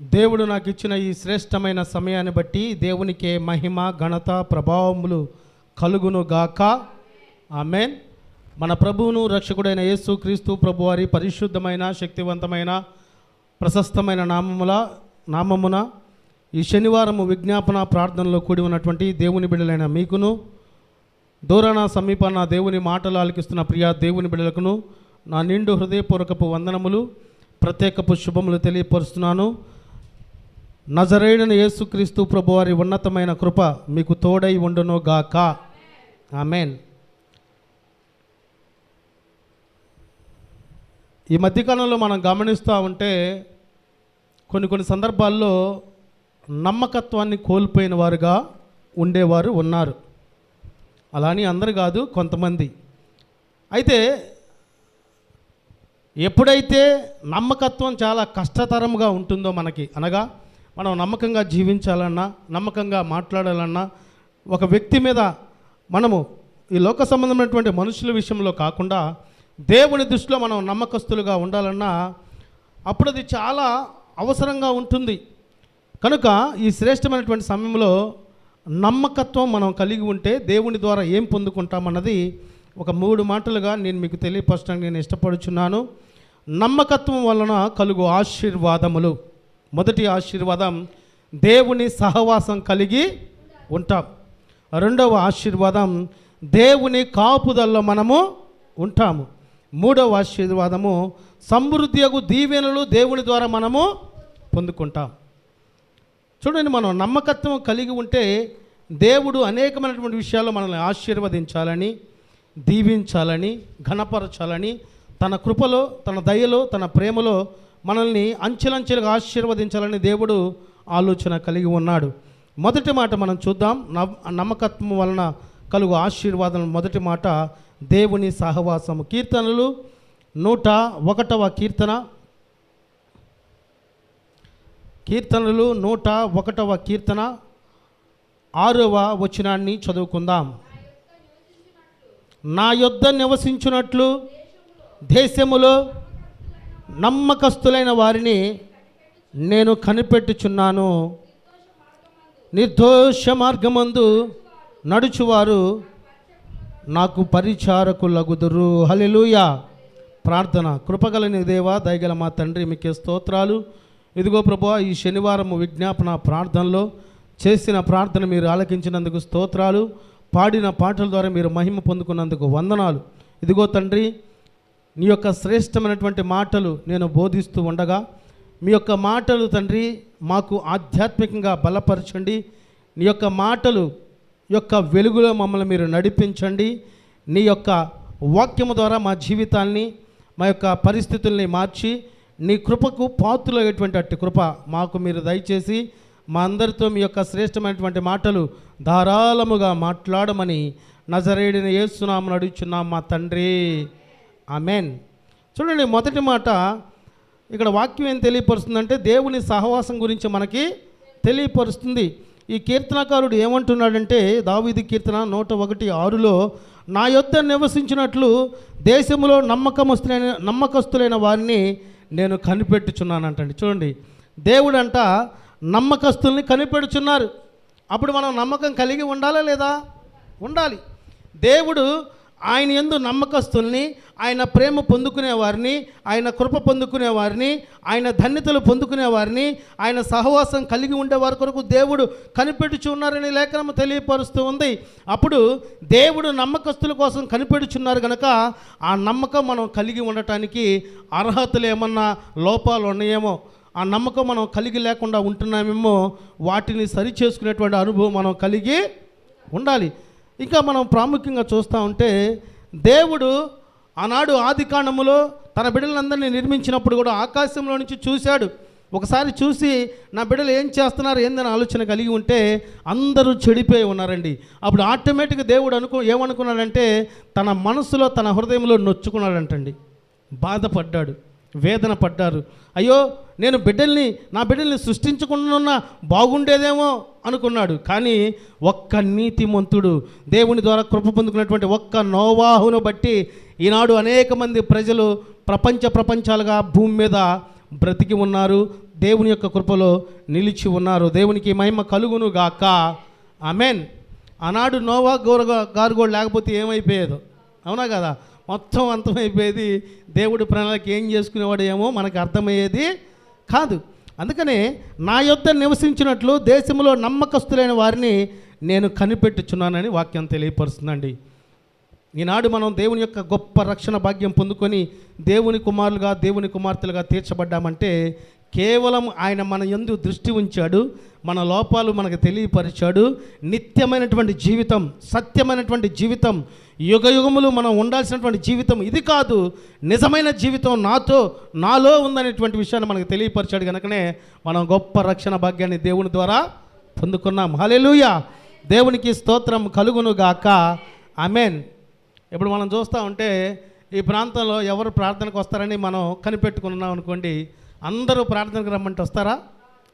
దేవుడు నాకు ఇచ్చిన ఈ శ్రేష్టమైన సమయాన్ని బట్టి దేవునికే మహిమ ఘనత ప్రభావములు కలుగును గాక ఆమెన్. మన ప్రభువును రక్షకుడైన యేసు క్రీస్తు ప్రభువారి పరిశుద్ధమైన శక్తివంతమైన ప్రశస్తమైన నామముల నామమున ఈ శనివారము విజ్ఞాపన ప్రార్థనలో కూడి ఉన్నటువంటి దేవుని బిడ్డలైన మీకును దూరాన సమీపాన దేవుని మాటలు ఆలకిస్తున్న ప్రియా దేవుని బిడ్డలకును నా నిండు హృదయపూర్వకపు వందనములు ప్రత్యేకపు శుభములు తెలియపరుస్తున్నాను. నజరైన యేసుక్రీస్తు ప్రభువారి ఉన్నతమైన కృప మీకు తోడై ఉండును గాక. ఆమెన్. ఈ మధ్యకాలంలో మనం గమనిస్తూ ఉంటే కొన్ని కొన్ని సందర్భాల్లో నమ్మకత్వాన్ని కోల్పోయిన వారుగా ఉండేవారు ఉన్నారు. అలా అని అందరు కాదు కొంతమంది. అయితే ఎప్పుడైతే నమ్మకత్వం చాలా కష్టతరంగా ఉంటుందో మనకి అనగా మనం నమ్మకంగా జీవించాలన్నా నమ్మకంగా మాట్లాడాలన్నా ఒక వ్యక్తి మీద మనము ఈ లోక సంబంధమైనటువంటి మనుషుల విషయంలో కాకుండా దేవుని దృష్టిలో మనం నమ్మకస్తులుగా ఉండాలన్నా అప్పుడు అది చాలా అవసరంగా ఉంటుంది. కనుక ఈ శ్రేష్టమైనటువంటి సమయంలో నమ్మకత్వం మనం కలిగి ఉంటే దేవుని ద్వారా ఏం పొందుకుంటామన్నది ఒక మూడు మాటలుగా నేను మీకు తెలియపరచడానికి నేను ఇష్టపడుచున్నాను. నమ్మకత్వం వలన కలుగు ఆశీర్వాదములు. మొదటి ఆశీర్వాదం దేవుని సహవాసం కలిగి ఉంటాం. రెండవ ఆశీర్వాదం దేవుని కాపుదల్లో మనము ఉంటాము. మూడవ ఆశీర్వాదము సమృద్ధియగు దీవెనలు దేవుని ద్వారా మనము పొందుకుంటాం. చూడండి మనం నమ్మకత్వం కలిగి ఉంటే దేవుడు అనేకమైనటువంటి విషయాల్లో మనల్ని ఆశీర్వదించాలని దీవించాలని ఘనపరచాలని తన కృపలో తన దయలో తన ప్రేమలో మనల్ని అంచెలంచెలుగా ఆశీర్వదించాలని దేవుడు ఆలోచన కలిగి ఉన్నాడు. మొదటి మాట మనం చూద్దాం. నమ్మకత్వం వలన కలుగు ఆశీర్వాదం మొదటి మాట దేవుని సహవాసము. కీర్తనలు నూట ఒకటవ కీర్తన. కీర్తనలు నూట ఒకటవ కీర్తన. ఆరవ వచనాన్ని చదువుకుందాం. నా యొద్ద నివసించున్నట్లు దేశములో నమ్మకస్తులైన వారిని నేను కనిపెట్టుచున్నాను. నిర్దోష మార్గమందు నడుచువారు నాకు పరిచారకులగుదురు. హల్లెలూయా. ప్రార్థన. కృపగలని దేవా దయగల మా తండ్రి మీకే స్తోత్రాలు. ఇదిగో ప్రభా ఈ శనివారం విజ్ఞాపన ప్రార్థనలో చేసిన ప్రార్థన మీరు ఆలకించినందుకు స్తోత్రాలు. పాడిన పాటల ద్వారా మీరు మహిమ పొందుకున్నందుకు వందనాలు. ఇదిగో తండ్రి నీ యొక్క శ్రేష్టమైనటువంటి మాటలు నేను బోధిస్తూ ఉండగా మీ యొక్క మాటలు తండ్రి మాకు ఆధ్యాత్మికంగా బలపరచండి. నీ యొక్క మాటలు యొక్క వెలుగులో మమ్మల్ని మీరు నడిపించండి. నీ యొక్క వాక్యము ద్వారా మా జీవితాన్ని మా యొక్క పరిస్థితుల్ని మార్చి నీ కృపకు పాత్రులయ్యేటువంటి అట్టి కృప మాకు మీరు దయచేసి మా అందరితో మీ యొక్క శ్రేష్టమైనటువంటి మాటలు ధారాళముగా మాట్లాడమని నజరేడిన ఏసునామని అడుగుచున్నాం మా తండ్రి. మెన్ చూడండి మొదటి మాట ఇక్కడ వాక్యం ఏం తెలియపరుస్తుందంటే దేవుని సహవాసం గురించి మనకి తెలియపరుస్తుంది. ఈ కీర్తనకారుడు ఏమంటున్నాడంటే దావీది కీర్తన నూట ఒకటి ఆరులో నా యొద్ద నివసించినట్లు దేశంలో నమ్మకమస్తులైన నమ్మకస్తులైన వారిని నేను కనిపెట్టుచున్నానంటండి. చూడండి దేవుడంట నమ్మకస్తుల్ని కనిపెడుచున్నారు. అప్పుడు మనం నమ్మకం కలిగి ఉండాలా లేదా? ఉండాలి. దేవుడు ఆయన ఎందు నమ్మకస్తుల్ని ఆయన ప్రేమ పొందుకునే వారిని ఆయన కృప పొందుకునే వారిని ఆయన ధన్యతలు పొందుకునే వారిని ఆయన సహవాసం కలిగి ఉండే వారి కొరకు దేవుడు కనిపెడుచున్నారని లేఖనము తెలియపరుస్తూ ఉంది. అప్పుడు దేవుడు నమ్మకస్తుల కోసం కనిపెడుచున్నారు కనుక ఆ నమ్మకం మనం కలిగి ఉండటానికి అర్హతలు ఏమన్నా లోపాలు ఉన్నాయేమో ఆ నమ్మకం మనం కలిగి లేకుండా ఉంటున్నామేమో వాటిని సరి చేసుకునేటువంటి అనుభవం మనం కలిగి ఉండాలి. ఇంకా మనం ప్రాముఖ్యంగా చూస్తూ ఉంటే దేవుడు ఆనాడు ఆది కాండములో తన బిడ్డలందరినీ నిర్మించినప్పుడు కూడా ఆకాశంలో నుంచి చూశాడు. ఒకసారి చూసి నా బిడ్డలు ఏం చేస్తున్నారు ఏందని ఆలోచన కలిగి ఉంటే అందరూ చెడిపోయి ఉన్నారండి. అప్పుడు ఆటోమేటిక్గా దేవుడు అనుకో ఏమనుకున్నాడంటే తన మనసులో తన హృదయంలో నొచ్చుకున్నాడంటండి. బాధపడ్డాడు. వేదన పడ్డారు. అయ్యో నేను బిడ్డల్ని నా బిడ్డల్ని సృష్టించకుండా బాగుండేదేమో అనుకున్నాడు. కానీ ఒక్క నీతిమంతుడు దేవుని ద్వారా కృప పొందుకున్నటువంటి ఒక్క నోవాహును బట్టి ఈనాడు అనేక మంది ప్రజలు ప్రపంచ ప్రపంచాలుగా భూమి మీద బ్రతికి ఉన్నారు దేవుని యొక్క కృపలో నిలిచి ఉన్నారు. దేవునికి మహిమ కలుగును గాక. ఆమెన్. ఆనాడు నోవా గౌరవ గారు కూడా లేకపోతే ఏమైపోయేదో. అవునా కదా? మొత్తం అంతమైపోయేది దేవుడి ప్రణాళిక ఏం చేసుకునేవాడు ఏమో మనకు అర్థమయ్యేది కాదు. అందుకనే నా యొద్ద నివసించినట్లు దేశంలో నమ్మకస్తులైన వారిని నేను కనిపెట్టుచున్నానని వాక్యం తెలియపరుస్తుందండి. ఈనాడు మనం దేవుని యొక్క గొప్ప రక్షణ భాగ్యం పొందుకొని దేవుని కుమారులుగా దేవుని కుమార్తెలుగా తీర్చబడ్డామంటే కేవలం ఆయన మన ఎందు దృష్టి ఉంచాడు మన లోపాలు మనకు తెలియపరిచాడు. నిత్యమైనటువంటి జీవితం సత్యమైనటువంటి జీవితం యుగ యుగములు మనం ఉండాల్సినటువంటి జీవితం ఇది కాదు. నిజమైన జీవితం నాతో నాలో ఉందనేటువంటి విషయాన్ని మనకు తెలియపరిచాడు కనుకనే మనం గొప్ప రక్షణ భాగ్యాన్ని దేవుని ద్వారా పొందుకున్నాం. హలెలుయ దేవునికి స్తోత్రం కలుగును గాక ఆమెన్. ఇప్పుడు మనం చూస్తూ ఉంటే ఈ ప్రాంతంలో ఎవరు ప్రార్థనకు వస్తారని మనం కనిపెట్టుకున్నాం అనుకోండి అందరూ ప్రార్థనకు రమ్మంటే వస్తారా?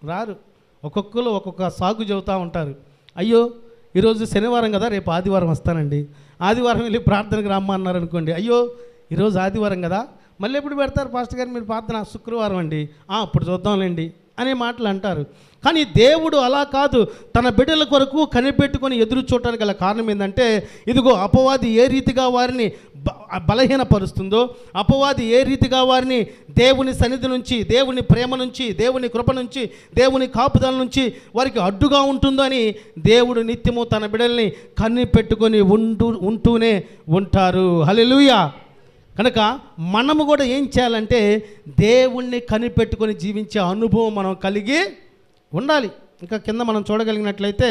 రారు. ఒక్కొక్కరు ఒక్కొక్క సాగు చెబుతూ ఉంటారు. అయ్యో ఈరోజు శనివారం కదా రేపు ఆదివారం వస్తానండి. ఆదివారం వెళ్ళి ప్రార్థనకు రమ్మన్నారు అనుకోండి. అయ్యో ఈరోజు ఆదివారం కదా మళ్ళీ ఎప్పుడు పెడతారు పాస్టర్ గారు మీరు ప్రార్థన? శుక్రవారం అండి. అప్పుడు చూద్దాంలేండి. అనే మాటలు అంటారు. కానీ దేవుడు అలా కాదు. తన బిడ్డల కొరకు కనిపెట్టుకొని ఎదురు చూడటానికి గల కారణం ఏంటంటే ఇదిగో అపవాది ఏ రీతిగా వారిని బ- బలహీనపరుస్తుందో అపవాది ఏ రీతిగా వారిని దేవుని సన్నిధి నుంచి దేవుని ప్రేమ నుంచి దేవుని కృప నుంచి దేవుని కాపుదల నుంచి వారికి అడ్డుగా ఉంటుందని దేవుడు నిత్యము తన బిడ్డల్ని కనిపెట్టుకొని ఉంటూ ఉంటూనే ఉంటారు. హల్లెలూయా! కనుక మనము కూడా ఏం చేయాలంటే దేవుణ్ణి కనిపెట్టుకొని జీవించే అనుభవం మనం కలిగి ఉండాలి. ఇంకా కింద మనం చూడగలిగినట్లయితే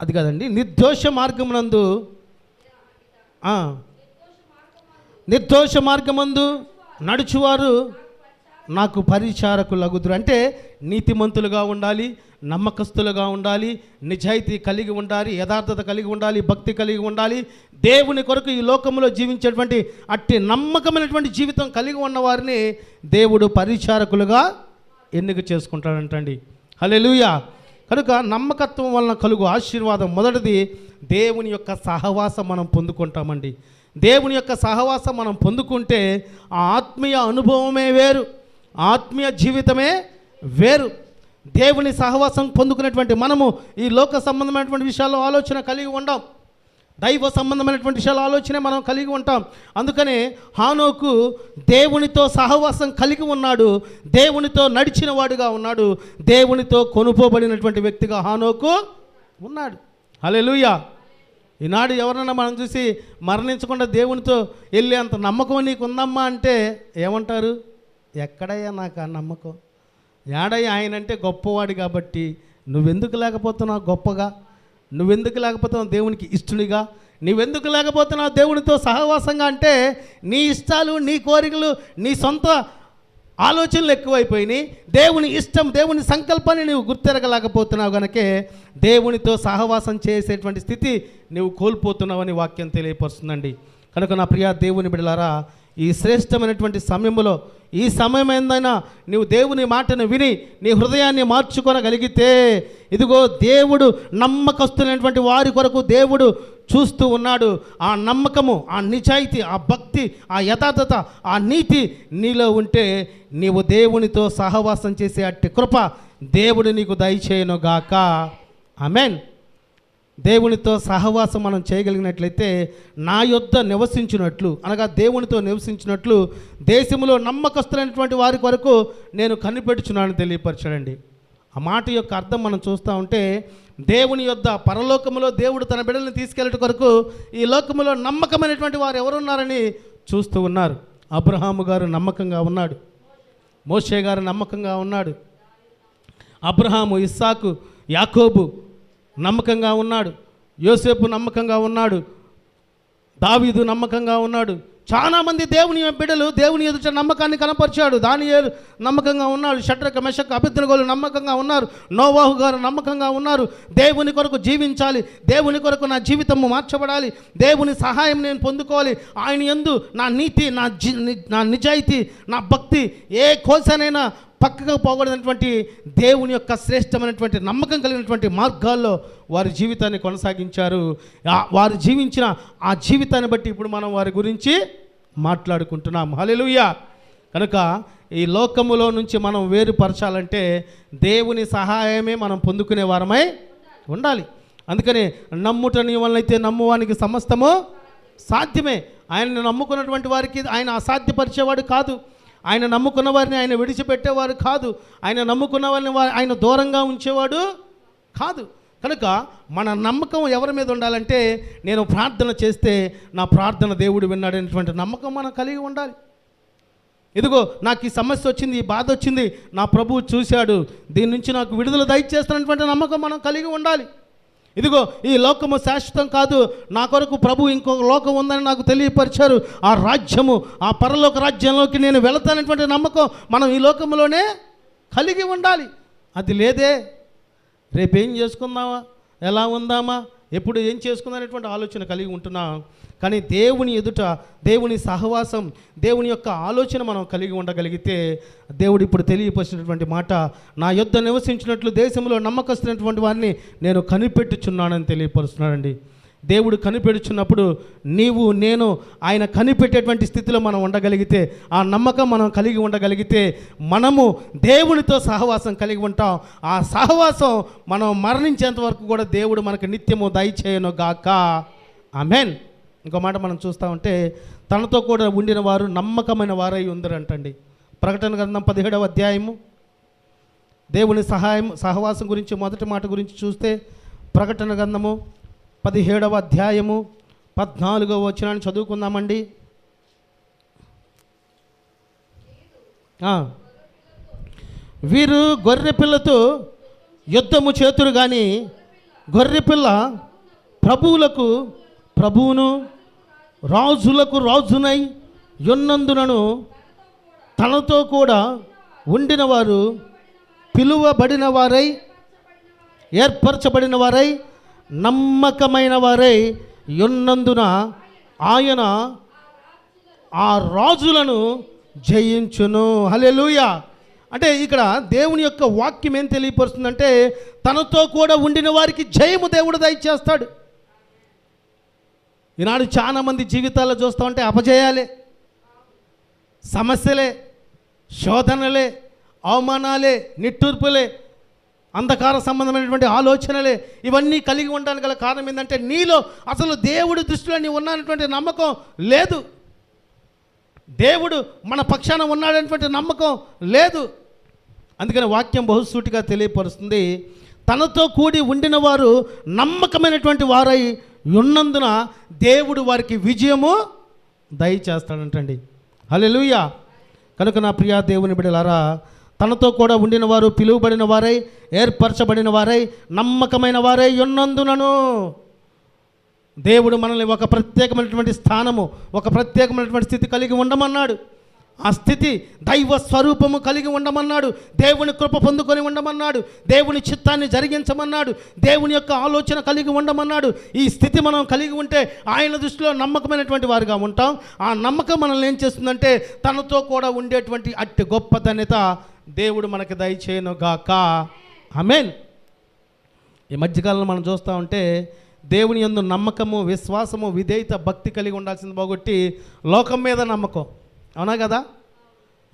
అది కాదండి నిర్దోష మార్గమునందు నిర్దోష మార్గమందు నడుచువారు నాకు పరిచారకులగుదురు అంటే నీతిమంతులుగా ఉండాలి నమ్మకస్తులుగా ఉండాలి నిజాయితీ కలిగి ఉండాలి యథార్థత కలిగి ఉండాలి భక్తి కలిగి ఉండాలి. దేవుని కొరకు ఈ లోకంలో జీవించేటువంటి అట్టి నమ్మకమైనటువంటి జీవితం కలిగి ఉన్న వారిని దేవుడు పరిచారకులుగా ఎన్నిక చేసుకుంటాడంటండి. హల్లెలూయా. కనుక నమ్మకత్వం వలన కలుగు ఆశీర్వాదం మొదటిది దేవుని యొక్క సహవాసం మనం పొందుకుంటామండి. దేవుని యొక్క సహవాసం మనం పొందుకుంటే ఆ ఆత్మీయ అనుభవమే వేరు. ఆత్మీయ జీవితమే వేరు. దేవుని సహవాసం పొందుకునేటువంటి మనము ఈ లోక సంబంధమైనటువంటి విషయాల్లో ఆలోచన కలిగి ఉండం. దైవ సంబంధమైనటువంటి విషయాల ఆలోచన మనం కలిగి ఉంటాం. అందుకనే హానోకు దేవునితో సహవాసం కలిగి ఉన్నాడు. దేవునితో నడిచిన వాడుగా ఉన్నాడు. దేవునితో కొనుపోబడినటువంటి వ్యక్తిగా హానోకు ఉన్నాడు. హల్లెలూయా! ఈనాడు ఎవరన్నా మనం చూసి మరణించకుండా దేవునితో వెళ్ళే అంత నమ్మకం నీకు ఉందమ్మా అంటే ఏమంటారు? ఎక్కడయ్యా నాకు ఆ నమ్మకం? ఏడయ్య ఆయన అంటే గొప్పవాడు కాబట్టి నువ్వెందుకు లేకపోతున్నావు గొప్పగా? నువ్వెందుకు లేకపోతున్నావు దేవునికి ఇష్టునిగా? నువ్వెందుకు లేకపోతున్నావు దేవునితో సహవాసంగా? అంటే నీ ఇష్టాలు నీ కోరికలు నీ సొంత ఆలోచనలు ఎక్కువైపోయినాయి. దేవుని ఇష్టం దేవుని సంకల్పాన్ని నువ్వు గుర్తెరగలేకపోతున్నావు కనుకే దేవునితో సహవాసం చేసేటువంటి స్థితి నువ్వు కోల్పోతున్నావని వాక్యం తెలియపరుస్తుందండి. కనుక నా ప్రియ దేవుని బిడలారా ఈ శ్రేష్టమైనటువంటి సమయంలో ఈ సమయం ఏందైనా నీవు దేవుని మాటను విని నీ హృదయాన్ని మార్చుకొనగలిగితే ఇదిగో దేవుడు నమ్మకస్తులైనటువంటి వారి కొరకు దేవుడు చూస్తూ ఉన్నాడు. ఆ నమ్మకము ఆ నిజాయితీ ఆ భక్తి ఆ యథార్థత ఆ నీతి నీలో ఉంటే నీవు దేవునితో సహవాసం చేసే అట్టి కృప దేవుడు నీకు దయచేయను గాక ఆమెన్. దేవునితో సహవాసం మనం చేయగలిగినట్లయితే నా యొద్ద నివసించినట్లు అనగా దేవునితో నివసించినట్లు దేశంలో నమ్మకస్తులైనటువంటి వారి కొరకు నేను కనిపెట్టుచున్నాను తెలియపరచాడండి. ఆ మాట యొక్క అర్థం మనం చూస్తూ ఉంటే దేవుని యొద్ద పరలోకములో దేవుడు తన బిడ్డల్ని తీసుకెళ్ళట కొరకు ఈ లోకములో నమ్మకమైనటువంటి వారు ఎవరున్నారని చూస్తూ ఉన్నారు. అబ్రహాము గారు నమ్మకంగా ఉన్నాడు. మోషే గారు నమ్మకంగా ఉన్నాడు. అబ్రహాము ఇస్సాకు యాకోబు నమ్మకంగా ఉన్నాడు. యోసేపు నమ్మకంగా ఉన్నాడు. దావీదు నమ్మకంగా ఉన్నాడు. చాలామంది దేవుని బిడ్డలు దేవుని ఎదుట నమ్మకాన్ని కనపరిచాడు. ఏరు నమ్మకంగా ఉన్నాడు. షట్రక మెషక్ అభిద్రగోలు నమ్మకంగా ఉన్నారు. నోవాహు గారు నమ్మకంగా ఉన్నారు. దేవుని కొరకు జీవించాలి. దేవుని కొరకు నా జీవితము మార్చబడాలి. దేవుని సహాయం నేను పొందుకోవాలి. ఆయన యందు నా నీతి నా జీ నా నిజాయితీ నా భక్తి ఏ కోసనైనా పక్కగా పోగొడినటువంటి దేవుని యొక్క శ్రేష్టమైనటువంటి నమ్మకం కలిగినటువంటి మార్గాల్లో వారి జీవితాన్ని కొనసాగించారు. వారు జీవించిన ఆ జీవితాన్ని బట్టి ఇప్పుడు మనం వారి గురించి మాట్లాడుకుంటున్నాం. హలెలుయ్య కనుక ఈ లోకములో నుంచి మనం వేరుపరచాలంటే దేవుని సహాయమే మనం పొందుకునే వారమై ఉండాలి. అందుకని నమ్ముట నీ వలనైతే నమ్మువానికి సమస్తము సాధ్యమే. ఆయనను నమ్ముకున్నటువంటి వారికి ఆయన అసాధ్యపరిచేవాడు కాదు. ఆయన నమ్ముకున్న వారిని ఆయన విడిచిపెట్టేవారు కాదు. ఆయన నమ్ముకున్న వారిని ఆయన దూరంగా ఉంచేవాడు కాదు. కనుక మన నమ్మకం ఎవరి మీద ఉండాలంటే నేను ప్రార్థన చేస్తే నా ప్రార్థన దేవుడు విన్నాడనేటువంటి నమ్మకం మనం కలిగి ఉండాలి. ఇదిగో నాకు ఈ సమస్య వచ్చింది ఈ బాధ వచ్చింది నా ప్రభువు చూశాడు. దీని నుంచి నాకు విడుదల దయచేస్తున్నటువంటి నమ్మకం మనం కలిగి ఉండాలి. ఇదిగో ఈ లోకము శాశ్వతం కాదు. నా కొరకు ప్రభు ఇంకొక లోకం ఉందని నాకు తెలియపరిచారు. ఆ రాజ్యము ఆ పరలోక రాజ్యంలోకి నేను వెళతానటువంటి నమ్మకం మనం ఈ లోకంలోనే కలిగి ఉండాలి. అది లేదే. రేపేం చేసుకుందామా? ఎలా ఉందామా? ఎప్పుడు ఏం చేసుకుందనేటువంటి ఆలోచన కలిగి ఉంటున్నాం కానీ దేవుని ఎదుట దేవుని సహవాసం దేవుని యొక్క ఆలోచన మనం కలిగి ఉండగలిగితే దేవుడు ఇప్పుడు తెలియపరిచినటువంటి మాట నా యొద్ద నివసించినట్లు దేశంలో నమ్మకస్తున్నటువంటి వారిని నేను కనిపెట్టుచున్నానని తెలియపరుస్తున్నాడండి. దేవుడు కనిపెడుచున్నప్పుడు నీవు నేను ఆయన కనిపెట్టేటువంటి స్థితిలో మనం ఉండగలిగితే ఆ నమ్మకం మనం కలిగి ఉండగలిగితే మనము దేవునితో సహవాసం కలిగి ఉంటాం. ఆ సహవాసం మనం మరణించేంత వరకు కూడా దేవుడు మనకు నిత్యము దయచేయను గాక. ఆమెన్. ఇంకో మాట మనం చూస్తూ ఉంటే తనతో కూడా ఉండిన వారు నమ్మకమైన వారై ఉందరంటండి. ప్రకటన గ్రంథం పదిహేడవ అధ్యాయము. దేవుని సహాయం సహవాసం గురించి మొదటి మాట గురించి చూస్తే ప్రకటన గ్రంథము పదిహేడవ అధ్యాయము పద్నాలుగవ వచనాన్ని చదువుకుందామండి. వీరు గొర్రె పిల్లతో యుద్ధము చేతురు కానీ గొర్రె పిల్ల ప్రభువులకు ప్రభువును రాజులకు రాజునై ఉన్నందునను తనతో కూడా ఉండిన వారు పిలువబడిన వారై ఏర్పరచబడిన వారై నమ్మకమైన వారై ఉన్నందున ఆయన ఆ రాజులను జయించును. హలెలుయా అంటే ఇక్కడ దేవుని యొక్క వాక్యం ఏం తెలియపరుస్తుందంటే తనతో కూడా ఉండిన వారికి జయము దేవుడు దయచేస్తాడు. ఈనాడు చాలామంది జీవితాల్లో చూస్తామంటే అపజయాలే సమస్యలే శోధనలే అవమానాలే నిట్టూర్పులే అంధకార సంబంధమైనటువంటి ఆలోచనలే ఇవన్నీ కలిగి ఉండడానికి గల కారణం ఏంటంటే నీలో అసలు దేవుడి దృష్టిలో నీ ఉన్నటువంటి నమ్మకం లేదు. దేవుడు మన పక్షాన ఉన్నాడనేటువంటి నమ్మకం లేదు. అందుకని వాక్యం బహుసూటిగా తెలియపరుస్తుంది. తనతో కూడి ఉండిన వారు నమ్మకమైనటువంటి వారై ఉన్నందున దేవుడు వారికి విజయము దయచేస్తాడంటండి. హల్లెలూయా! కనుక నా ప్రియా దేవుని బిడలారా తనతో కూడా ఉండిన వారు పిలువబడిన వారై ఏర్పరచబడిన వారై నమ్మకమైన వారై ఉన్నందునను. దేవుడు మనల్ని ఒక ప్రత్యేకమైనటువంటి స్థానము ఒక ప్రత్యేకమైనటువంటి స్థితి కలిగి ఉండమన్నాడు. ఆ స్థితి దైవ స్వరూపము కలిగి ఉండమన్నాడు. దేవుని కృప పొందుకొని ఉండమన్నాడు. దేవుని చిత్తాన్ని జరిగించమన్నాడు. దేవుని యొక్క ఆలోచన కలిగి ఉండమన్నాడు. ఈ స్థితి మనం కలిగి ఉంటే ఆయన దృష్టిలో నమ్మకమైనటువంటి వారుగా ఉంటాం. ఆ నమ్మకం మనల్ని ఏం చేస్తుందంటే తనతో కూడా ఉండేటువంటి అట్టి గొప్ప ధన్యత దేవుడు మనకి దయచేయను గాక ఆమెన్. ఈ మధ్యకాలంలో మనం చూస్తూ ఉంటే దేవుని యందు నమ్మకము విశ్వాసము విధేయత భక్తి కలిగి ఉండాల్సింది బాగొట్టి లోకం మీద నమ్మకం. అవునా కదా?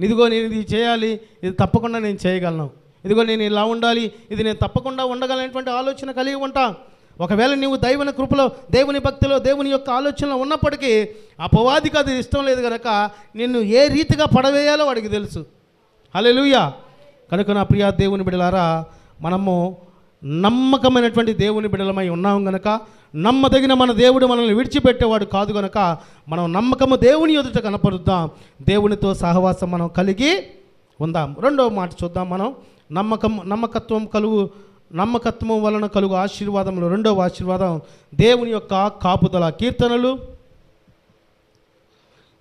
ఇదిగో నేను ఇది చేయాలి ఇది తప్పకుండా నేను చేయగలను. ఇదిగో నేను ఇలా ఉండాలి ఇది నేను తప్పకుండా ఉండగలనేటువంటి ఆలోచన కలిగి ఉంటా. ఒకవేళ నీవు దైవని కృపలో దేవుని భక్తిలో దేవుని యొక్క ఆలోచనలో ఉన్నప్పటికీ అపవాదికి అది ఇష్టం లేదు కనుక నిన్ను ఏ రీతిగా పడవేయాలో వాడికి తెలుసు. హలెలుయా కనుక నా ప్రియా దేవుని బిడలారా మనము నమ్మకమైనటువంటి దేవుని బిడలమై ఉన్నాం గనక నమ్మదగిన మన దేవుడు మనల్ని విడిచిపెట్టేవాడు కాదు గనక మనం నమ్మకము దేవుని ఎదుట కనపరుద్దాం. దేవునితో సహవాసం మనం కలిగి ఉందాం. రెండవ మాట చూద్దాం మనం. నమ్మకం నమ్మకత్వం కలుగు నమ్మకత్వం వలన కలుగు ఆశీర్వాదంలో రెండవ ఆశీర్వాదం దేవుని యొక్క కాపుదల కీర్తనలు.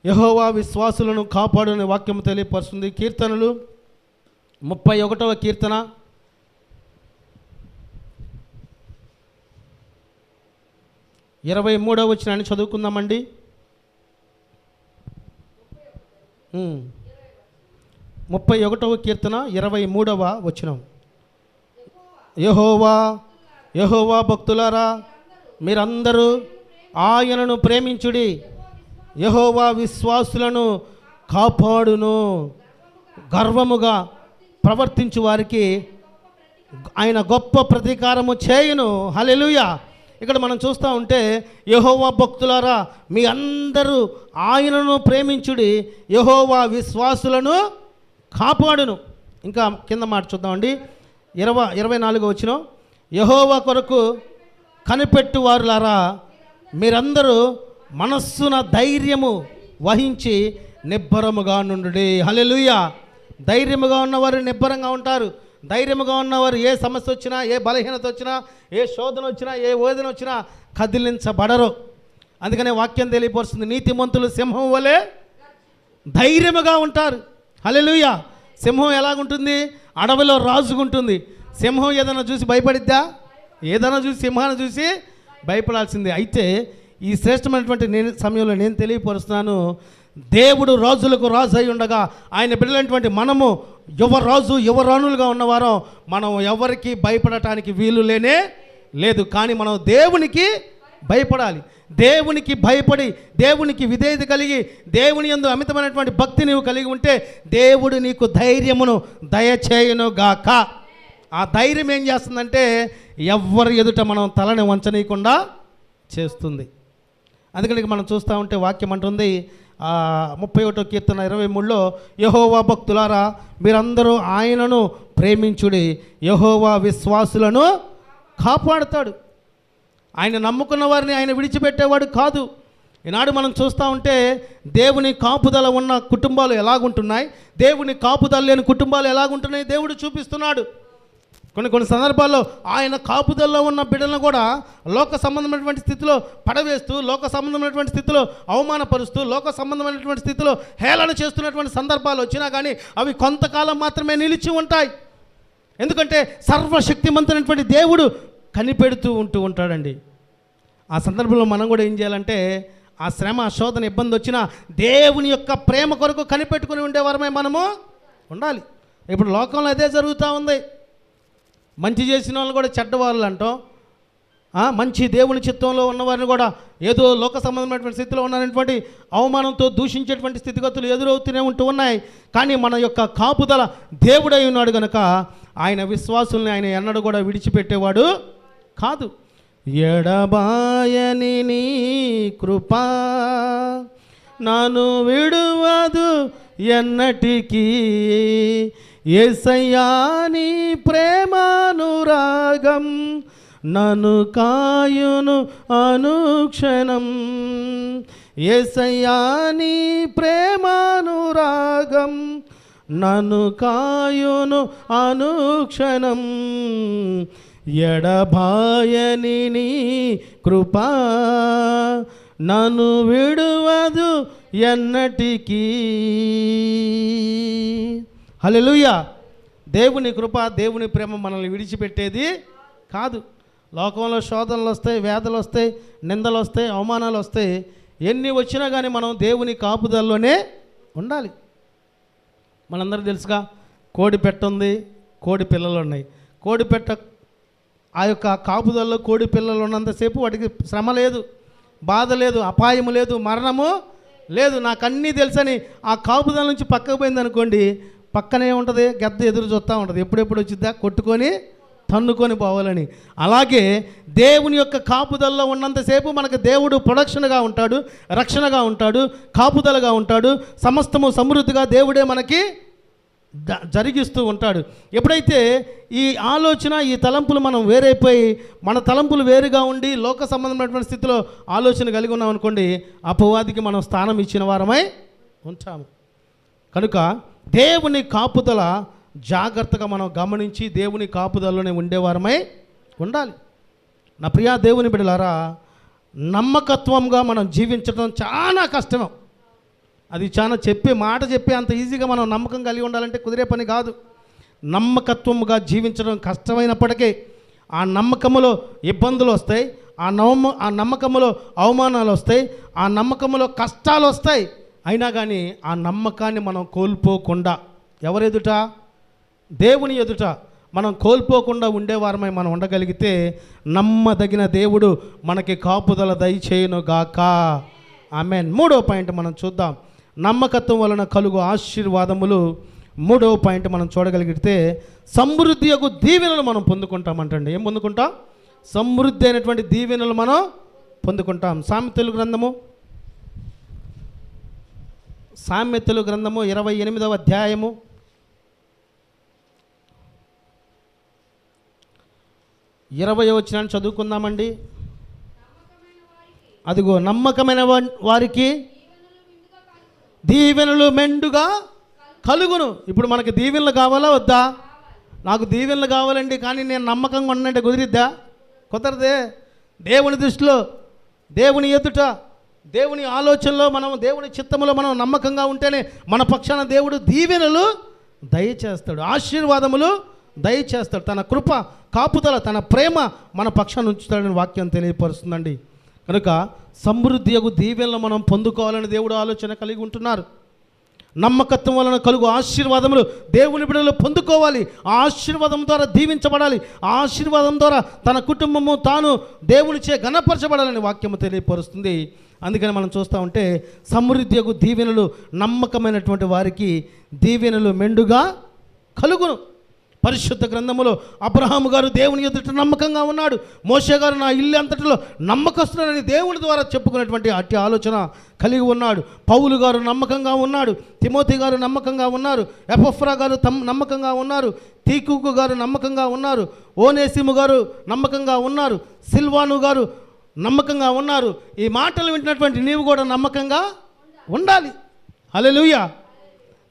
యహోవా విశ్వాసులను కాపాడని వాక్యం తెలియపరుస్తుంది. కీర్తనలు ముప్పై ఒకటవ కీర్తన. ఇరవై మూడవ వచ్చినాన్ని చదువుకుందామండి. ముప్పై ఒకటవ కీర్తన ఇరవై మూడవ వచనం. యహోవా యహోవా భక్తులారా మీరందరూ ఆయనను ప్రేమించుడి. యహోవా విశ్వాసులను కాపాడును. గర్వముగా ప్రవర్తించు వారికి ఆయన గొప్ప ప్రతీకారము చేయును. హల్లెలూయా. ఇక్కడ మనం చూస్తూ ఉంటే యహోవా భక్తులారా మీ అందరూ ఆయనను ప్రేమించుడి యహోవా విశ్వాసులను కాపాడును. ఇంకా కింద మాట చూద్దామండి. ఇరవై ఇరవై నాలుగు వచ్చిన యహోవా కొరకు కనిపెట్టువారులారా మీరందరూ మనస్సున ధైర్యము వహించి నిబ్బరముగా నుండి హలెలుయ ధైర్యముగా ఉన్నవారు నిబ్బరంగా ఉంటారు. ధైర్యముగా ఉన్నవారు ఏ సమస్య వచ్చినా ఏ బలహీనత వచ్చినా ఏ శోధన వచ్చినా ఏ వేదన వచ్చినా కదిలించబడరు. అందుకనే వాక్యం తెలియపరుస్తుంది నీతిమంతులు సింహం వలె ధైర్యముగా ఉంటారు. హలెలుయ సింహం ఎలాగుంటుంది? అడవిలో రాజుకుంటుంది సింహం ఏదైనా చూసి భయపడిద్దా? ఏదైనా చూసి సింహాన్ని చూసి భయపడాల్సిందే. అయితే ఈ శ్రేష్టమైనటువంటి నేను సమయంలో నేను తెలియపరుస్తున్నాను. దేవుడు రాజులకు రాజు అయి ఉండగా ఆయన బిడ్డలైనటువంటి మనము యువరాజు యువరాణులుగా ఉన్నవారం మనం ఎవరికి భయపడటానికి వీలు లేనే లేదు. కానీ మనం దేవునికి భయపడాలి. దేవునికి భయపడి దేవునికి విధేయత కలిగి దేవుని యందు అమితమైనటువంటి భక్తి నీవు కలిగి ఉంటే దేవుడు నీకు ధైర్యమును దయచేయును గాక ఆ ధైర్యం ఏం చేస్తుందంటే ఎవరి ఎదుట మనం తలని వంచనీయకుండా చేస్తుంది. అందుకని మనం చూస్తూ ఉంటే వాక్యం అంటుంది ముప్పై ఒకటో కీర్తన ఇరవై మూడులో యహోవా భక్తులారా మీరందరూ ఆయనను ప్రేమించుడి యహోవా విశ్వాసులను కాపాడుతాడు. ఆయన నమ్ముకున్న వారిని ఆయన విడిచిపెట్టేవాడు కాదు. ఈనాడు మనం చూస్తూ ఉంటే దేవుని కాపుదల ఉన్న కుటుంబాలు ఎలాగుంటున్నాయి దేవుని కాపుదల లేని కుటుంబాలు ఎలాగుంటున్నాయి దేవుడు చూపిస్తున్నాడు. కొన్ని కొన్ని సందర్భాల్లో ఆయన కాపుదల్లో ఉన్న బిడ్డలను కూడా లోక సంబంధమైనటువంటి స్థితిలో పడవేస్తూ లోక సంబంధమైనటువంటి స్థితిలో అవమానపరుస్తూ లోక సంబంధమైనటువంటి స్థితిలో హేళన చేస్తున్నటువంటి సందర్భాలు వచ్చినా కానీ అవి కొంతకాలం మాత్రమే నిలిచి ఉంటాయి. ఎందుకంటే సర్వశక్తిమంతమైనటువంటి దేవుడు కనిపెడుతూ ఉంటూ ఉంటాడండి. ఆ సందర్భంలో మనం కూడా ఏం చేయాలంటే ఆ శ్రమ ఆ శోధన ఇబ్బంది వచ్చినా దేవుని యొక్క ప్రేమ కొరకు కనిపెట్టుకుని ఉండేవారమే మనము ఉండాలి. ఇప్పుడు లోకంలో అదే జరుగుతూ ఉంది. మంచి చేసిన వాళ్ళు కూడా చెడ్డవాళ్ళు అంటాం. మంచి దేవుని చిత్తంలో ఉన్నవారిని కూడా ఏదో లోక సంబంధమైనటువంటి స్థితిలో ఉన్నటువంటి అవమానంతో దూషించేటువంటి స్థితిగతులు ఎదురవుతూనే ఉంటూ ఉన్నాయి. కానీ మన యొక్క కాపుదల దేవుడై ఉన్నాడు గనక ఆయన విశ్వాసుల్ని ఆయన ఎన్నడూ కూడా విడిచిపెట్టేవాడు కాదు. ఎడబాయని నీ కృపా నన్ను విడువదు ఎన్నటికీ ఏసయ్యాని ప్రేమానురాగం నను కాయును అనుక్షణం. ఏసయ్యాని ప్రేమానురాగం నను కాయును అనుక్షణం. ఎడబాయని నీ కృపా నన్ను విడువదు ఎన్నటికీ. హలెలుయ దేవుని కృప దేవుని ప్రేమ మనల్ని విడిచిపెట్టేది కాదు. లోకంలో శోధనలు వస్తాయి వేదలు వస్తాయి నిందలు వస్తాయి అవమానాలు వస్తాయి. ఎన్ని వచ్చినా కానీ మనం దేవుని కాపుదల్లోనే ఉండాలి. మనందరూ తెలుసుగా కోడి పెట్ట ఉంది కోడి పిల్లలు ఉన్నాయి. కోడి పెట్ట ఆ యొక్క కాపుదల్లో కోడి పిల్లలు ఉన్నంతసేపు వాటికి శ్రమ లేదు బాధ లేదు అపాయం లేదు మరణము లేదు. నాకు అన్నీ తెలుసని ఆ కాపుదల నుంచి పక్కకు పోయిందనుకోండి పక్కనే ఉంటుంది గద్ద ఎదురు చూస్తూ ఉంటుంది. ఎప్పుడెప్పుడు వచ్చిద్దా? కొట్టుకొని తన్నుకొని పోవాలని. అలాగే దేవుని యొక్క కాపుదలలో ఉన్నంతసేపు మనకు దేవుడు ప్రొడక్షన్గా ఉంటాడు రక్షణగా ఉంటాడు కాపుదలగా ఉంటాడు సమస్తము సమృద్ధిగా దేవుడే మనకి జరిగిస్తూ ఉంటాడు. ఎప్పుడైతే ఈ ఆలోచన ఈ తలంపులు మనం వేరైపోయి మన తలంపులు వేరుగా ఉండి లోక సంబంధమైనటువంటి స్థితిలో ఆలోచన కలిగి ఉన్నాం అనుకోండి అపవాదికి మనం స్థానం ఇచ్చిన వారమై ఉంటాము. కనుక దేవుని కాపుదల జాగ్రత్తగా మనం గమనించి దేవుని కాపుదలలోనే ఉండేవారమై ఉండాలి. నా ప్రియా దేవుని బిడలారా నమ్మకత్వంగా మనం జీవించడం చాలా కష్టం అది చాలా చెప్పే మాట చెప్పే అంత ఈజీగా మనం నమ్మకం కలిగి ఉండాలంటే కుదిరే పని కాదు. నమ్మకత్వముగా జీవించడం కష్టమైనప్పటికీ ఆ నమ్మకములో ఇబ్బందులు వస్తాయి ఆ నమ్మ ఆ నమ్మకములో అవమానాలు వస్తాయి ఆ నమ్మకములో కష్టాలు వస్తాయి. అయినా కానీ ఆ నమ్మకాన్ని మనం కోల్పోకుండా ఎవరెదుట? దేవుని ఎదుట మనం కోల్పోకుండా ఉండేవారమై మనం ఉండగలిగితే నమ్మదగిన దేవుడు మనకి కాపుదల దయచేయును గాక ఆమె మూడో పాయింట్ మనం చూద్దాం. నమ్మకత్వం వలన కలుగు ఆశీర్వాదములు. మూడవ పాయింట్ మనం చూడగలిగితే సమృద్ధి యొక్క దీవెనలు మనం పొందుకుంటామంటండి. ఏం పొందుకుంటాం? సమృద్ధి అయినటువంటి దీవెనలు మనం పొందుకుంటాం. సామెతలు గ్రంథము సామెతలు గ్రంథము ఇరవై ఎనిమిదవ అధ్యాయము. ఇరవై వచ్చిన చదువుకుందామండి. అదిగో నమ్మకమైన వారికి దీవెనలు మెండుగా కలుగును. ఇప్పుడు మనకి దీవెనలు కావాలా వద్దా? నాకు దీవెనలు కావాలండి కానీ నేను నమ్మకంగా ఉన్నంటే కుదిరిద్దా? కుదరదే. దేవుని దృష్టిలో దేవుని ఎదుట దేవుని ఆలోచనలో మనం దేవుని చిత్తములో మనం నమ్మకంగా ఉంటేనే మన పక్షాన దేవుడు దీవెనలు దయచేస్తాడు ఆశీర్వాదములు దయచేస్తాడు. తన కృప కాపుదల తన ప్రేమ మన పక్షాన్ని ఉంచుతాడని వాక్యం తెలియపరుస్తుందండి. కనుక సమృద్ధి యొక్క దీవెనలు మనం పొందుకోవాలని దేవుడు ఆలోచన కలిగి ఉంటున్నారు. నమ్మకత్వం వలన కలుగు ఆశీర్వాదములు దేవుని బిడ్డలు పొందుకోవాలి. ఆశీర్వాదం ద్వారా దీవించబడాలి. ఆశీర్వాదం ద్వారా తన కుటుంబము తాను దేవునిచే ఘనపరచబడాలని వాక్యము తెలియపరుస్తుంది. అందుకని మనం చూస్తూ ఉంటే సమృద్ధి యొక్క దీవెనలు నమ్మకమైనటువంటి వారికి దీవెనలు మెండుగా కలుగును. పరిశుద్ధ గ్రంథములో అబ్రహాము గారు దేవుని ఎదుట నమ్మకంగా ఉన్నాడు. మోసే గారు నా ఇల్లు అంతటిలో నమ్మకస్తున్నాడని దేవుని ద్వారా చెప్పుకున్నటువంటి అట్టి ఆలోచన కలిగి ఉన్నాడు. పౌలు గారు నమ్మకంగా ఉన్నాడు. తిమోతి గారు నమ్మకంగా ఉన్నారు. ఎఫ్ఎఫ్రా గారు తమ్ నమ్మకంగా ఉన్నారు. తీకుకు గారు నమ్మకంగా ఉన్నారు. ఓనేసిము గారు నమ్మకంగా ఉన్నారు. సిల్వాను గారు నమ్మకంగా ఉన్నారు. ఈ మాటలు వింటున్నటువంటి నీవు కూడా నమ్మకంగా ఉండాలి. హల్లెలూయా!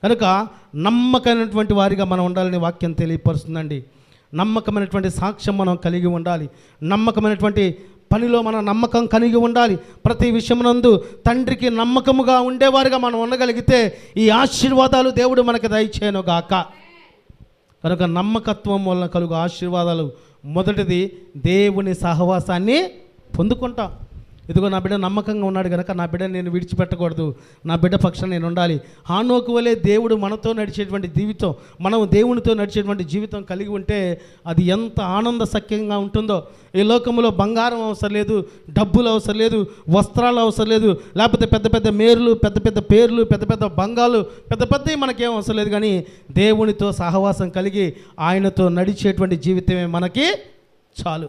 కనుక నమ్మకమైనటువంటి వారిగా మనం ఉండాలని వాక్యం తెలియపరుస్తుందండి. నమ్మకమైనటువంటి సాక్ష్యం మనం కలిగి ఉండాలి. నమ్మకమైనటువంటి పనిలో మన నమ్మకం కలిగి ఉండాలి. ప్రతి విషయమునందు తండ్రికి నమ్మకముగా ఉండేవారుగా మనం ఉండగలిగితే ఈ ఆశీర్వాదాలు దేవుడు మనకి దయచేయను గాక. కనుక నమ్మకత్వం వలన కలుగు ఆశీర్వాదాలు. మొదటిది దేవుని సహవాసాన్ని పొందుకుంటాం. ఇదిగో నా బిడ్డ నమ్మకంగా ఉన్నాడు కనుక నా బిడ్డ నేను విడిచిపెట్టకూడదు. నా బిడ్డ పక్షాన నేను ఉండాలి. హానోకు వలె దేవుడు మనతో నడిచేటువంటి జీవితం మనం దేవునితో నడిచేటువంటి జీవితం కలిగి ఉంటే అది ఎంత ఆనంద సఖ్యంగా ఉంటుందో. ఈ లోకంలో బంగారం అవసరం లేదు డబ్బులు అవసరం లేదు వస్త్రాలు అవసరం లేదు లేకపోతే పెద్ద పెద్ద మేర్లు పెద్ద పెద్ద పేర్లు పెద్ద పెద్ద బంగాలు పెద్ద పెద్దవి మనకేం అవసరం లేదు. కానీ దేవునితో సహవాసం కలిగి ఆయనతో నడిచేటువంటి జీవితమే మనకి చాలు.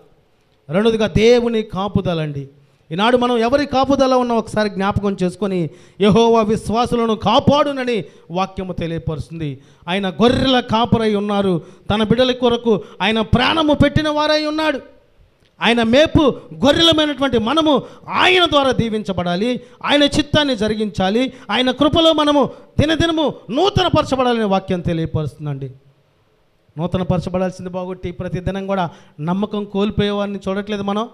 రెండోదిగా దేవుని కాపుదలండి. ఈనాడు మనం ఎవరి కాపుదల ఉన్న ఒకసారి జ్ఞాపకం చేసుకొని యహోవా విశ్వాసులను కాపాడునని వాక్యము తెలియపరుస్తుంది. ఆయన గొర్రెల కాపురై ఉన్నారు. తన బిడ్డల కొరకు ఆయన ప్రాణము పెట్టిన వారై ఉన్నాడు. ఆయన మేపు గొర్రెలమైనటువంటి మనము ఆయన ద్వారా దీవించబడాలి. ఆయన చిత్తాన్ని జరిగించాలి. ఆయన కృపలో మనము దినదినము నూతనపరచబడాలనే వాక్యం తెలియపరుస్తుందండి. నూతనపరచబడాల్సింది బాగుట్టి ప్రతి దినం కూడా నమ్మకం కోల్పోయేవారిని చూడట్లేదు మనం.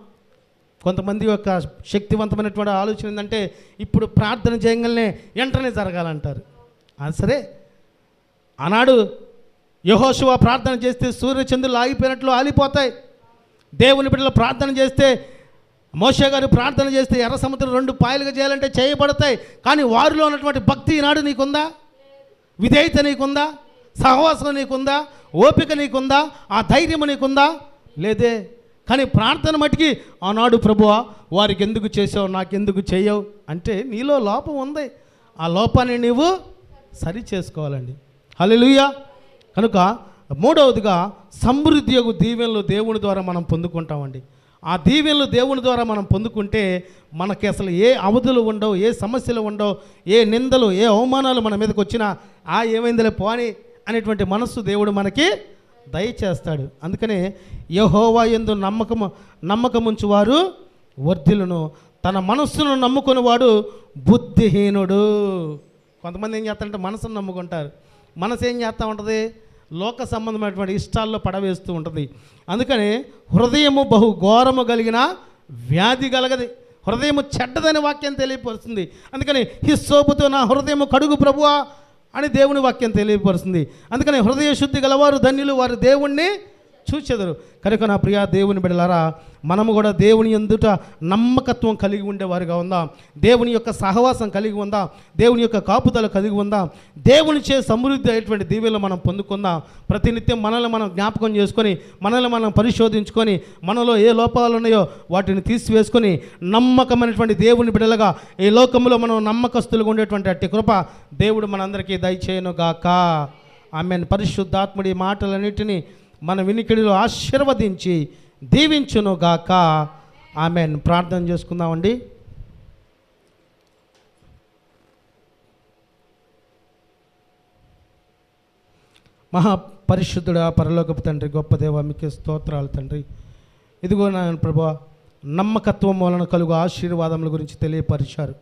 కొంతమంది యొక్క శక్తివంతమైనటువంటి ఆలోచన ఏంటంటే ఇప్పుడు ప్రార్థన చేయగలనే వెంటనే జరగాలంటారు. అది సరే. ఆనాడు యహోశివ ప్రార్థన చేస్తే సూర్యచంద్రులు ఆగిపోయినట్లు ఆగిపోతాయి. దేవుని బిడ్డలు ప్రార్థన చేస్తే మోషే గారు ప్రార్థన చేస్తే ఎర్ర సముద్రం రెండు పాయలుగా చేయాలంటే చేయబడతాయి. కానీ వారిలో ఉన్నటువంటి భక్తి ఈనాడు నీకుందా? విధేయత నీకుందా? సహవాసం నీకుందా? ఓపిక నీకుందా? ఆ ధైర్యం నీకుందా? లేదే. కానీ ప్రార్థన మటుకి ఆనాడు ప్రభువా వారికి ఎందుకు చేసావు నాకెందుకు చేయవు? అంటే నీలో లోపం ఉంది. ఆ లోపాన్ని నీవు సరి చేసుకోవాలండి. హల్లెలూయా. కనుక మూడవదిగా సమృద్ధి యొక్క దీవెనలు దేవుని ద్వారా మనం పొందుకుంటామండి. ఆ దీవెనలు దేవుని ద్వారా మనం పొందుకుంటే మనకి అసలు ఏ అవధులు ఉండవు ఏ సమస్యలు ఉండవు ఏ నిందలు ఏ అవమానాలు మన మీదకి వచ్చినా ఆ ఏమైందిలే పోని అనేటువంటి మనస్సు దేవుడు మనకి దయచేస్తాడు. అందుకనే యహోవా ఎందు నమ్మకము నమ్మకముంచువారు వర్ధులను తన మనస్సును నమ్ముకునేవాడు బుద్ధిహీనుడు. కొంతమంది ఏం చేస్తారంటే మనసును నమ్ముకుంటారు. మనసు ఏం చేస్తూ ఉంటుంది? లోక సంబంధమైనటువంటి ఇష్టాల్లో పడవేస్తూ ఉంటుంది. అందుకని హృదయము బహు ఘోరము కలిగిన వ్యాధి కలగది. హృదయము చెడ్డదని వాక్యం తెలియపరుస్తుంది. అందుకని హిస్సోపుతో నా హృదయము కడుగు ప్రభువా. అని దేవుని వాక్యం తెలియపరుస్తుంది. అందుకని హృదయ శుద్ధి గలవారు ధన్యులు వారు దేవుణ్ణి చూచెదరు. కనుక నా ప్రియా దేవుని బిడలారా మనము కూడా దేవుని ఎందుట నమ్మకత్వం కలిగి ఉండేవారుగా ఉందా. దేవుని యొక్క సహవాసం కలిగి ఉందా. దేవుని యొక్క కాపుదల కలిగి ఉందా. దేవుని చే సమృద్ధి అయినటువంటి దీవెలు మనం పొందుకుందాం. ప్రతినిత్యం మనల్ని మనం జ్ఞాపకం చేసుకొని మనల్ని మనం పరిశోధించుకొని మనలో ఏ లోపాలు ఉన్నాయో వాటిని తీసివేసుకొని నమ్మకమైనటువంటి దేవుని బిడలుగా ఈ లోకంలో మనం నమ్మకస్తులుగా ఉండేటువంటి అట్టి కృప దేవుడు మనందరికీ దయచేయను గాక ఆమె పరిశుద్ధాత్ముడి మాటలన్నిటినీ మన వినికిడిలో ఆశీర్వదించి దీవించునుగాక. గాక ప్రార్థన చేసుకుందామండి. మహాపరిశుద్ధుడా పరలోకపు తండ్రి గొప్ప దేవ మీకు స్తోత్రాలు తండ్రి. ఇదిగో నా ప్రభా నమ్మకత్వం వలన కలుగు ఆశీర్వాదముల గురించి తెలియపరిచారు.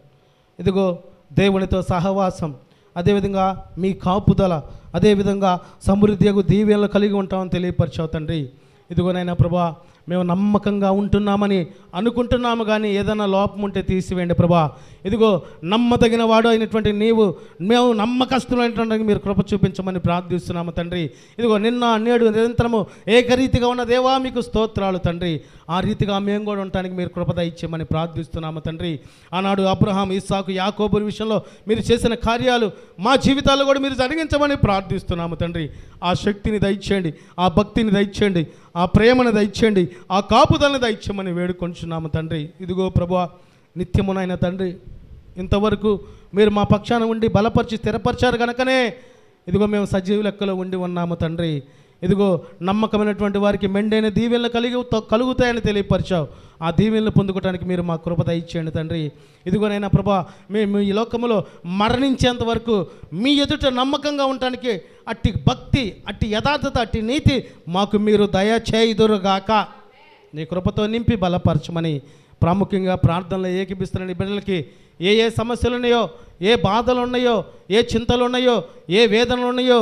ఇదిగో దేవునితో సహవాసం అదేవిధంగా మీ కాపుదల అదేవిధంగా సమృద్ధి దీవెనలు కలిగి ఉంటామని తెలియపరిచావు తండ్రి. ఇదిగోనైనా ప్రభా మేము నమ్మకంగా ఉంటున్నామని అనుకుంటున్నాము కానీ ఏదైనా లోపం ఉంటే తీసివేయండి ప్రభా. ఇదిగో నమ్మదగిన వాడు అయినటువంటి నీవు మేము నమ్మకస్తులైనటువంటి మీరు కృప చూపించమని ప్రార్థిస్తున్నాము తండ్రి. ఇదిగో నిన్న నేడు నిరంతరము ఏకరీతిగా ఉన్న దేవా మీకు స్తోత్రాలు తండ్రి. ఆ రీతిగా మేము కూడా ఉండటానికి మీరు కృపద ఇచ్చామని ప్రార్థిస్తున్నాము తండ్రి. ఆనాడు అబ్రహాం ఇస్సాకు యాకోబుల విషయంలో మీరు చేసిన కార్యాలు మా జీవితాల్లో కూడా మీరు జరిగించమని ప్రార్థిస్తున్నాము తండ్రి. ఆ శక్తిని దయచేయండి ఆ భక్తిని దయచేయండి ఆ ప్రేమను దయచేయండి ఆ కాపుదలని దయచేయమని వేడుకొంచున్నాము తండ్రి. ఇదిగో ప్రభా నిత్యమునైన తండ్రి ఇంతవరకు మీరు మా పక్షాన ఉండి బలపరిచి స్థిరపరిచారు కనుకనే ఇదిగో మేము సజీవ లెక్కలో ఉండి ఉన్నాము తండ్రి. ఇదిగో నమ్మకమైనటువంటి వారికి మెండైన దీవెనలు కలిగి కలుగుతాయని తెలియపరిచావు. ఆ దీవెనలు పొందుకోవడానికి మీరు మా కృపద ఇచ్చేయండి తండ్రి. ఇదిగోనైనా ప్రభా మేము ఈ లోకంలో మరణించేంత వరకు మీ ఎదుట నమ్మకంగా ఉండటానికి అట్టి భక్తి అట్టి యథార్థత అట్టి నీతి మాకు మీరు దయచేయుదురుగాక. నీ కృపతో నింపి బలపరచమని ప్రాముఖ్యంగా ప్రార్థనలో ఏకిపిస్తున్న బిడ్డలకి ఏ ఏ సమస్యలు ఉన్నాయో ఏ బాధలు ఉన్నాయో ఏ చింతలు ఉన్నాయో ఏ వేదనలు ఉన్నాయో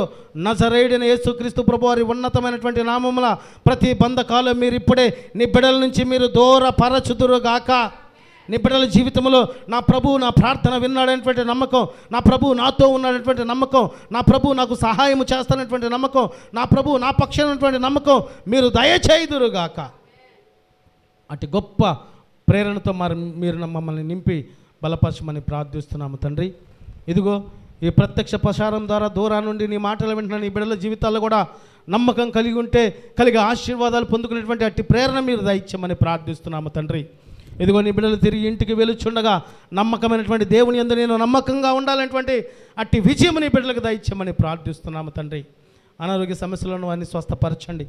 నజరేడిన యేసుక్రీస్తు ప్రభు వారి ఉన్నతమైనటువంటి నామముల ప్రతి బంధకాలు మీరు ఇప్పుడే నీ బిడ్డల నుంచి మీరు దూరపరచుదురుగాక. నీ బిడ్డల జీవితంలో నా ప్రభు నా ప్రార్థన విన్నాడనేటువంటి నమ్మకం నా ప్రభు నాతో ఉన్నాడనేటువంటి నమ్మకం నా ప్రభు నాకు సహాయం చేస్తానటువంటి నమ్మకం నా ప్రభు నా పక్షమైనటువంటి నమ్మకం మీరు దయచేయుదురుగాక. అటు గొప్ప ప్రేరణతో మరి మీరు మమ్మల్ని నింపి బలపరచమని ప్రార్థిస్తున్నాము తండ్రి. ఇదిగో ఈ ప్రత్యక్ష ప్రసారం ద్వారా దూరా నుండి నీ మాటలు వింటున్న నీ బిడ్డల జీవితాల్లో కూడా నమ్మకం కలిగి ఉంటే కలిగి ఆశీర్వాదాలు పొందుకునేటువంటి అట్టి ప్రేరణ మీరు దయచ్చమని ప్రార్థిస్తున్నాము తండ్రి. ఇదిగో నీ బిడ్డలు తిరిగి ఇంటికి వెలుచుండగా నమ్మకమైనటువంటి దేవుని ఎందు నేను నమ్మకంగా ఉండాలనేటువంటి అట్టి విజయం నీ బిడ్డలకు దయచ్చమని ప్రార్థిస్తున్నాము తండ్రి. అనారోగ్య సమస్యలను అన్ని స్వస్థపరచండి.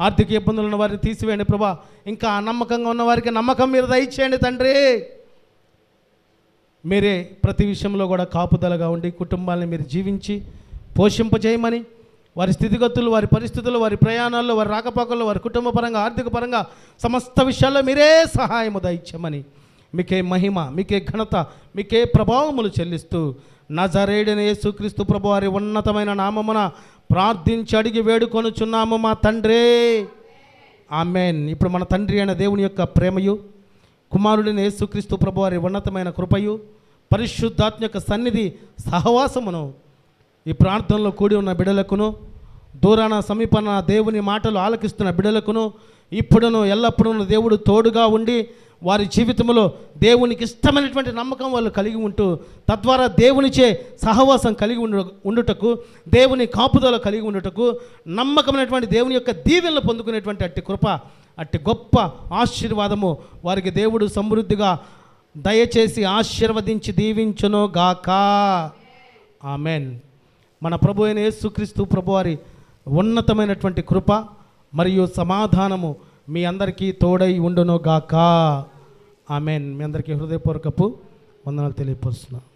ఆర్థిక ఇబ్బందులు ఉన్న వారిని తీసివేయండి ప్రభా. ఇంకా నమ్మకంగా ఉన్న వారికి నమ్మకం మీరు దయచేయండి తండ్రి. మీరే ప్రతి విషయంలో కూడా కాపుదలగా ఉండి కుటుంబాన్ని మీరు జీవించి పోషింపజేయమని వారి స్థితిగతులు వారి పరిస్థితులు వారి ప్రయాణాల్లో వారి రాకపోకల్లో వారి కుటుంబ పరంగా ఆర్థిక పరంగా సమస్త విషయాల్లో మీరే సహాయము దయచమని మీకే మహిమ మీకే ఘనత మీకే ప్రభావములు చెల్లిస్తూ నజరేడిన యేసుక్రీస్తు ప్రభు వారి ఉన్నతమైన నామమున ప్రార్థించి అడిగి వేడుకొనుచున్నాము మా తండ్రే. ఆమెన్. ఇప్పుడు మన తండ్రి అయిన దేవుని యొక్క ప్రేమయు కుమారుడిని యేసుక్రీస్తు ప్రభు వారి ఉన్నతమైన కృపయు పరిశుద్ధాత్మ యొక్క సన్నిధి సహవాసమును ఈ ప్రార్థనలో కూడి ఉన్న బిడలకును దూరాన సమీపన దేవుని మాటలు ఆలకిస్తున్న బిడలకును ఇప్పుడును ఎల్లప్పుడూ దేవుడు తోడుగా ఉండి వారి జీవితంలో దేవునికి ఇష్టమైనటువంటి నమ్మకం వాళ్ళు కలిగి ఉంటూ తద్వారా దేవునిచే సహవాసం కలిగి ఉండుటకు దేవుని కాపుదల కలిగి ఉండుటకు నమ్మకమైనటువంటి దేవుని యొక్క దీవెనలు పొందుకునేటువంటి అట్టి కృప అట్టి గొప్ప ఆశీర్వాదము వారికి దేవుడు సమృద్ధిగా దయచేసి ఆశీర్వదించి దీవించును గాక. ఆమెన్. మన ప్రభు అయిన యేసుక్రీస్తు ప్రభువారి ఉన్నతమైనటువంటి కృప మరియు సమాధానము మీ అందరికీ తోడై ఉండును గాక ఆమెన్. మీ అందరికీ హృదయపూర్వకపు వందనాలు తెలియపరుస్తున్నాను